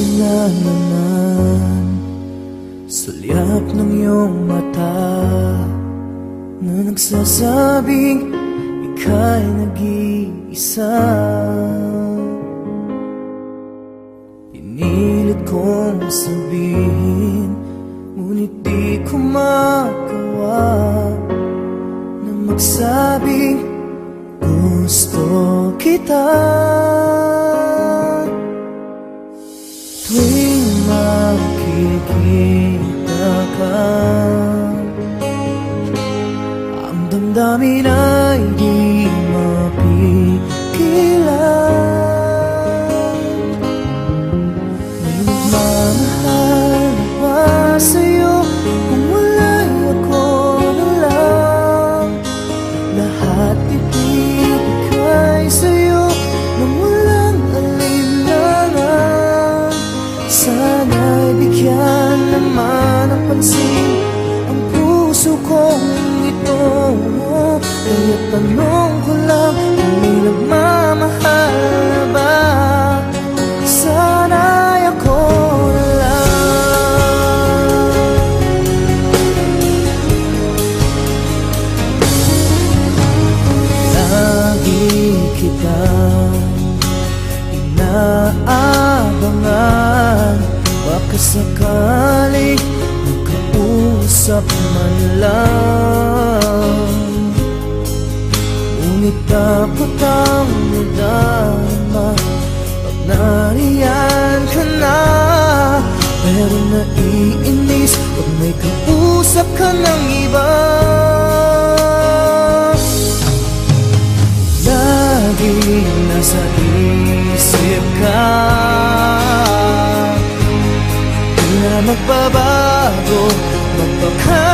Ito na naman Sulyap ng iyong mata Na nagsasabing Ika'y nag-iisa. Pinilit kong sabihin Ngunit di ko magawa Na magsabing Gusto kita Tuwing makikita ka Ang ay di mapigilan. May nagmamahal na ba sa'yo Kung wala'y ako na lang Lahat Bigyan naman ng pansin Ang puso kong ito. Kaya tanong ko kausap ka ng iba. Lagi nasa isip ka. Di na magbabago Magpakailan